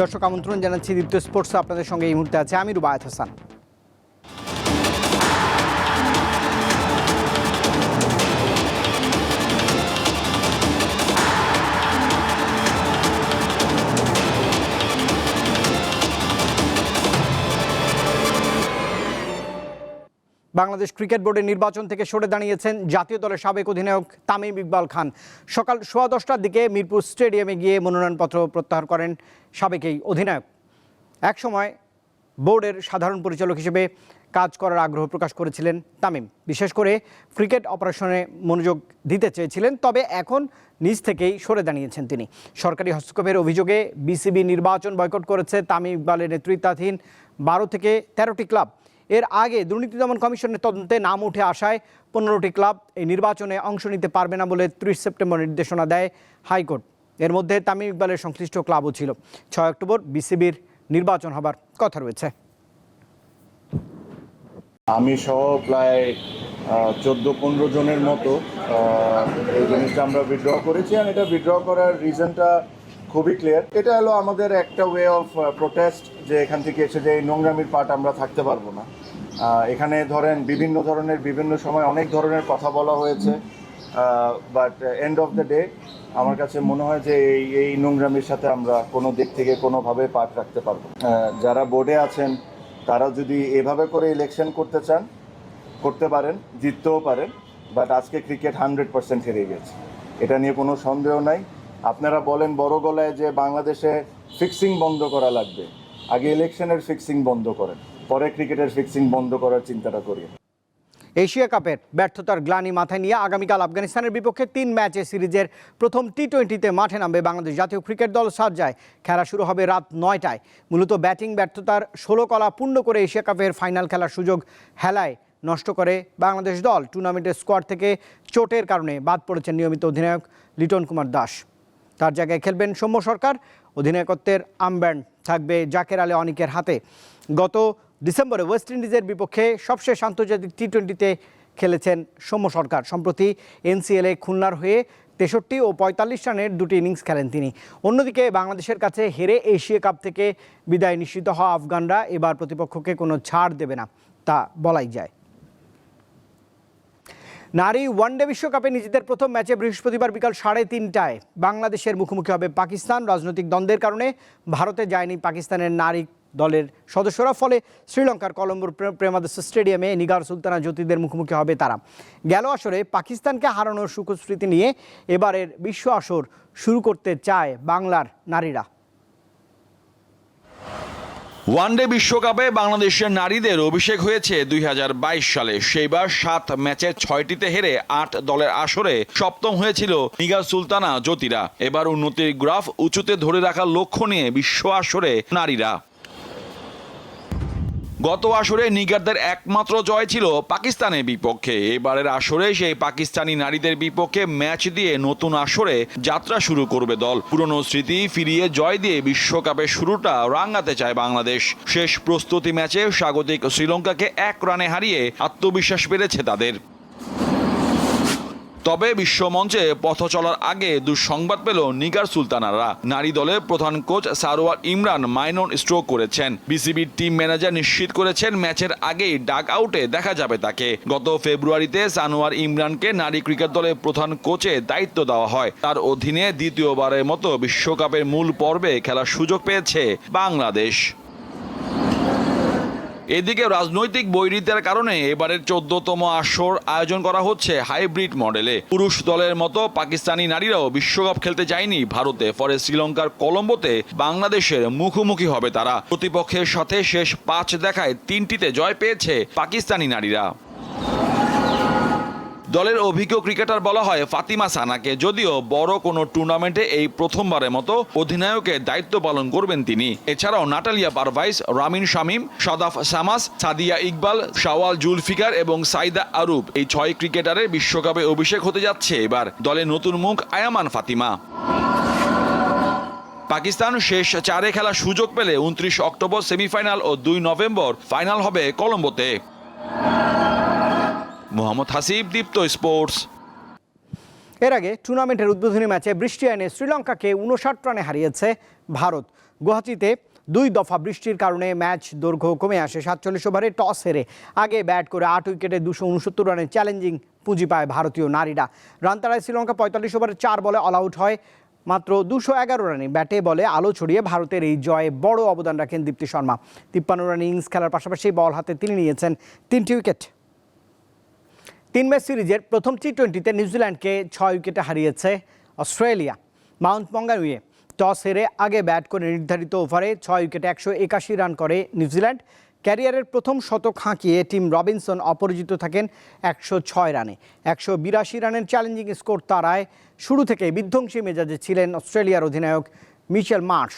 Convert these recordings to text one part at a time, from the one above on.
দর্শক আমন্ত্রণ জানাচ্ছি দ্বিতীয় স্পোর্টস। আপনাদের সঙ্গে এই মুহূর্তে আছে আমি রুবায়ত হাসান। বাংলাদেশ ক্রিকেট বোর্ডের নির্বাচন থেকে সরে দাঁড়িয়েছেন জাতীয় দলের সাবেক অধিনায়ক তামিম ইকবাল খান। সকাল সোয়া দশটার দিকে মিরপুর স্টেডিয়ামে গিয়ে মনোনয়নপত্র প্রত্যাহার করেন সাবেক এই অধিনায়ক। একসময় বোর্ডের সাধারণ পরিচালক হিসেবে কাজ করার আগ্রহ প্রকাশ করেছিলেন তামিম। বিশেষ করে ক্রিকেট অপারেশনে মনোযোগ দিতে চেয়েছিলেন, তবে এখন নিজ থেকেই সরে দাঁড়িয়েছেন তিনি। সরকারি হস্তক্ষেপের অভিযোগে বিসিবি নির্বাচন বয়কট করেছে তামিম ইকবালের নেতৃত্বাধীন বারো থেকে তেরোটি ক্লাব। এর আগে দুর্নীতি দমন কমিশনের তদন্তে নাম উঠে আসায় পনেরোটি ক্লাব এই নির্বাচনে অংশ নিতে পারবে না বলে ত্রিশ সেপ্টেম্বর নির্দেশনা দেয় হাইকোর্ট। এর মধ্যে তামিম ইকবালের সংশ্লিষ্ট ক্লাবও ছিল। ছয় অক্টোবর বিসিবির নির্বাচন হবার কথা রয়েছে। আমি সহ প্রায় চোদ্দ পনেরো জনের মতো এই জিনিসটা আমরা উইথড্র করেছি আর এটা উইথড্র করার রিজনটা খুবই ক্লিয়ার এটা হলো আমাদের একটা ওয়ে অফ প্রোটেস্ট যে এখান থেকে এসে যে এই নোংরামির পার্ট আমরা থাকতে পারব না। এখানে ধরেন বিভিন্ন ধরনের, বিভিন্ন সময় অনেক ধরনের কথা বলা হয়েছে but end of the day আমার কাছে মনে হয় যে এই এই নোংরামির সাথে আমরা কোনো দিক থেকে কোনোভাবে পার্ট রাখতে পারব যারা বোর্ডে আছেন তারা যদি এভাবে করে ইলেকশন করতে চান, করতে পারেন, জিততেও পারেন বাট আজকে ক্রিকেট হান্ড্রেড পার্সেন্ট হেরে গেছে। এটা নিয়ে কোনো সন্দেহ নাই। আপনারা বলেন বড় গলায় যে বাংলাদেশে ফিক্সিং বন্ধ করা লাগবে। আগে ইলেকশনের ফিক্সিং বন্ধ করেন। পরে ক্রিকেটের ফিক্সিং বন্ধ করার চিন্তাটা করি এশিয়া কাপের ব্যর্থতার গ্লানি মাথায় নিয়ে আগামীকাল আফগানিস্তানের বিপক্ষে তিন ম্যাচে সিরিজের প্রথম টি টোয়েন্টিতে মাঠে নামবে বাংলাদেশ। জাতীয় ক্রিকেট দল সাজ্জায়। খেলা শুরু হবে রাত নয়টায়। মূলত ব্যাটিং ব্যর্থতার ষোলো কলা পূর্ণ করে এশিয়া কাপের ফাইনাল খেলার সুযোগ হেলায় নষ্ট করে বাংলাদেশ দল। টুর্নামেন্টের স্কোয়াড থেকে চোটের কারণে বাদ পড়েছেন নিয়মিত অধিনায়ক লিটন কুমার দাস। তার জায়গায় খেলবেন সৌম্য সরকার। অধিনায়কত্বের আমব্যান্ড থাকবে জাকের আলে অনিকের হাতে। গত ডিসেম্বরে ওয়েস্ট ইন্ডিজের বিপক্ষে সবশেষ আন্তর্জাতিক টি টোয়েন্টিতে খেলেছেন সৌম্য সরকার। সম্প্রতি এনসিএলে খুলনার হয়ে তেষট্টি ও পঁয়তাল্লিশ রানের দুটি ইনিংস খেলেন তিনি। অন্যদিকে বাংলাদেশের কাছে হেরে এশিয়া কাপ থেকে বিদায় নিশ্চিত হওয়া আফগানরা এবার প্রতিপক্ষকে কোনো ছাড় দেবে না, তা বলাই যায়। নারী ওয়ানডে বিশ্বকাপে নিজেদের প্রথম ম্যাচে বৃহস্পতিবার বিকাল সাড়ে তিনটায় বাংলাদেশের মুখোমুখি হবে পাকিস্তান। রাজনৈতিক দ্বন্দ্বের কারণে ভারতে যায়নি পাকিস্তানের নারী দলের সদস্যরা। ফলে শ্রীলঙ্কার কলম্বোর প্রে- প্রেমাদাস স্টেডিয়ামে নিগার সুলতানা জ্যোতিদের মুখোমুখি হবে তারা। গেল আসরে পাকিস্তানকে হারানোর সুখস্মৃতি নিয়ে এবারের বিশ্ব আসর শুরু করতে চায় বাংলার নারীরা। ওয়ানডে বিশ্বকাপে বাংলাদেশের নারীদের অভিষেক হয়েছে দুই হাজার বাইশ সালে। সেইবার সাত ম্যাচের ছয়টিতে হেরে আট দলের আসরে সপ্তম হয়েছিল নিগার সুলতানা জ্যোতিরা। এবার উন্নতির গ্রাফ উঁচুতে ধরে রাখার লক্ষ্য নিয়ে বিশ্ব আসরে নারীরা। গত আসরে নিগারদের একমাত্র জয় ছিল পাকিস্তানের বিপক্ষে। এবারের আসরে সেই পাকিস্তানি নারীদের বিপক্ষে ম্যাচ দিয়ে নতুন আসরে যাত্রা শুরু করবে দল। পুরনো স্মৃতি ফিরিয়ে জয় দিয়ে বিশ্বকাপের শুরুটা রাঙাতে চায় বাংলাদেশ। শেষ প্রস্তুতি ম্যাচে স্বাগতিক শ্রীলঙ্কাকে এক রানে হারিয়ে আত্মবিশ্বাস বেড়েছে তাদের। তবে বিশ্বমঞ্চে পথ চলার আগে দুঃসংবাদ পেল নিগার সুলতানারা। নারী দলের প্রধান coach Sarwar Imran minor stroke করেছেন। বিসিবির টিম ম্যানেজার নিশ্চিত করেছেন ম্যাচের আগেই ডাক আউটে দেখা যাবে তাকে। গত ফেব্রুয়ারিতে সানোয়ার ইমরানকে নারী ক্রিকেট দলের প্রধান কোচে দায়িত্ব দেওয়া হয়। তার অধীনে দ্বিতীয়বারের মতো বিশ্বকাপের মূল পর্বে খেলার সুযোগ পেয়েছে বাংলাদেশ। এদিকে রাজনৈতিক বৈরিতার কারণে এবারের চোদ্দতম আসর আয়োজন করা হচ্ছে হাইব্রিড মডেলে। পুরুষ দলের মতো পাকিস্তানি নারীরাও বিশ্বকাপ খেলতে যায়নি ভারতে, ফলে শ্রীলঙ্কার কলম্বোতে বাংলাদেশের মুখোমুখি হবে তারা। প্রতিপক্ষের সাথে শেষ পাঁচ দেখায় তিনটিতে জয় পেয়েছে পাকিস্তানি নারীরা। দলের অভিজ্ঞ ক্রিকেটার বলা হয় ফাতিমা সানাকে। যদিও বড় কোনো টুর্নামেন্টে এই প্রথমবারের মতো অধিনায়কের দায়িত্ব পালন করবেন তিনি। এছাড়াও নাটালিয়া পারভাইস রামিন শামিম, সাদাফ সামাস, সাদিয়া ইকবাল, শাওয়াল জুলফিকার এবং সাইদা আরুব এই ছয় ক্রিকেটারের বিশ্বকাপে অভিষেক হতে যাচ্ছে এবার দলের নতুন মুখ আয়ামান ফাতিমা। পাকিস্তান শেষ চারে খেলার সুযোগ পেলে উনত্রিশ অক্টোবর সেমিফাইনাল ও দুই নভেম্বর ফাইনাল হবে কলম্বোতে। মোহাম্মদ হাসিব, দীপ্ত স্পোর্টস। এর আগে টুর্নামেন্টের উদ্বোধনী ম্যাচে বৃষ্টি আইনে শ্রীলঙ্কাকে উনষাট রানে হারিয়েছে ভারত। গুয়াহাটিতে দুই দফা বৃষ্টির কারণে ম্যাচ দৈর্ঘ্য কমে আসে সাতচল্লিশ ওভারে টস হেরে। আগে ব্যাট করে আট উইকেটে দুশো উনসত্তর রানের চ্যালেঞ্জিং পুঁজি পায় ভারতীয় নারীরা। রান তাড়ায় শ্রীলঙ্কা পঁয়তাল্লিশ ওভারে চার বলে অল আউট হয়। মাত্র দুশো এগারো রানে ব্যাটে বলে আলো ছড়িয়ে ভারতের এই জয়ে বড় অবদান রাখেন দীপ্তি শর্মা। তিপ্পান্ন রান ইনিংস খেলার পাশাপাশি বল হাতে তিনি নিয়েছেন তিনটি উইকেট। তিন ম্যাচ সিরিজের প্রথম টি টোয়েন্টিতে নিউজিল্যান্ডকে ছয় উইকেটে হারিয়েছে অস্ট্রেলিয়া। মাউন্ট মঙ্গানুয়ে টস হেরে আগে ব্যাট করে নির্ধারিত ওভারে ছয় উইকেটে একশো একাশি রান করে নিউজিল্যান্ড। ক্যারিয়ারের প্রথম শতক হাঁকিয়ে টিম রবিনসন অপরাজিত থাকেন একশো ছয় রানে। একশো বিরাশি রানের চ্যালেঞ্জিং স্কোর তারায় শুরু থেকে বিধ্বংসী মেজাজে ছিলেন অস্ট্রেলিয়ার অধিনায়ক মিচেল মার্শ।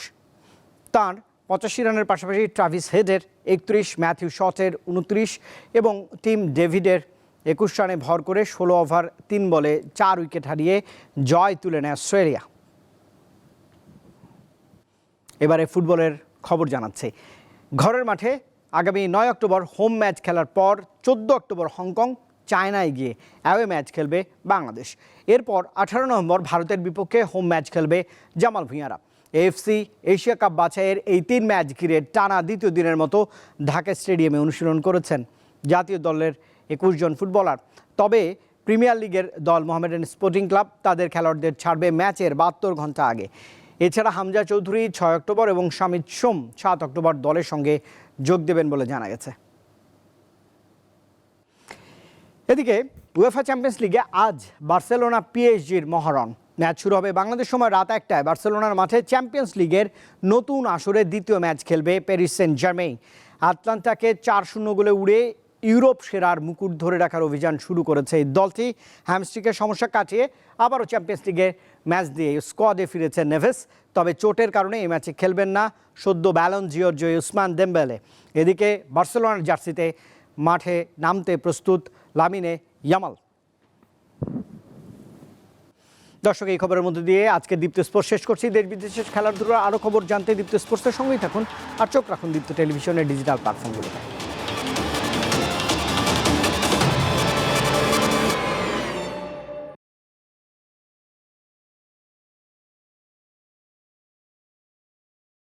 তার পঁচাশি রানের পাশাপাশি ট্রাভিস হেডের একত্রিশ, ম্যাথিউ শটের উনত্রিশ এবং টিম ডেভিডের একুশ রানে ভর করে ষোলো ওভার, তিন বলে চার উইকেট হারিয়ে জয় তুলে নেয় অস্ট্রেলিয়া। এবারে ফুটবলের খবর জানাচ্ছে। ঘরের মাঠে আগামী নয় অক্টোবর হোম ম্যাচ খেলার পর চোদ্দ অক্টোবর হংকং, চায়নায় গিয়ে অ্যাওয়ে ম্যাচ খেলবে বাংলাদেশ। এরপর আঠারো নভেম্বর ভারতের বিপক্ষে হোম ম্যাচ খেলবে জামাল ভুঁইয়ারা। এএফসি এশিয়া কাপ বাছাইয়ের এই তিন ম্যাচ ঘিরে টানা দ্বিতীয় দিনের মতো ঢাকা স্টেডিয়ামে অনুশীলন করেছেন জাতীয় দলের একুশ জন ফুটবলার। তবে প্রিমিয়ার লিগের দল মোহামেডান স্পোর্টিং ক্লাব তাদের খেলোয়াড়দের ছাড়বে ম্যাচের বাহাত্তর ঘণ্টা আগে। এছাড়া হামজা চৌধুরী ছয় অক্টোবর এবং শামিদ সোম সাত অক্টোবর দলের সঙ্গে যোগ দেবেন বলে জানা গেছে। এদিকে উয়েফা চ্যাম্পিয়ন্স লিগে আজ বার্সেলোনা পিএসজির মহরণ। ম্যাচ শুরু হবে বাংলাদেশ সময় রাত একটায়। বার্সেলোনার মাঠে চ্যাম্পিয়ন্স লিগের নতুন আসরে দ্বিতীয় ম্যাচ খেলবে প্যারিস সেন্ট জার্মেই। আটলান্টাকে চার শূন্য গোলে উড়ে ইউরোপ সেরার মুকুট ধরে রাখার অভিযান শুরু করেছে এই দলটি। হ্যামস্ট্রিকের সমস্যা কাটিয়ে আবারও চ্যাম্পিয়ন্স লিগে ম্যাচ দিয়ে স্কোয়াডে ফিরেছে নেভেস। তবে চোটের কারণে এই ম্যাচে খেলবেন না সদ্য ব্যালন জিওর জয় উসমান দেম্বেলে। এদিকে বার্সেলোনার জার্সিতে মাঠে নামতে প্রস্তুত লামিনে ইয়ামাল। দর্শক, এই খবরের মধ্যে দিয়ে আজকে দীপ্ত স্পোর্টস শেষ করছি। দেশ বিদেশের খেলাধুলার আরও খবর জানতে দীপ্ত স্পোর্টসের সঙ্গেই থাকুন আর চোখ রাখুন দীপ্ত টেলিভিশনের ডিজিটাল প্ল্যাটফর্মগুলোতে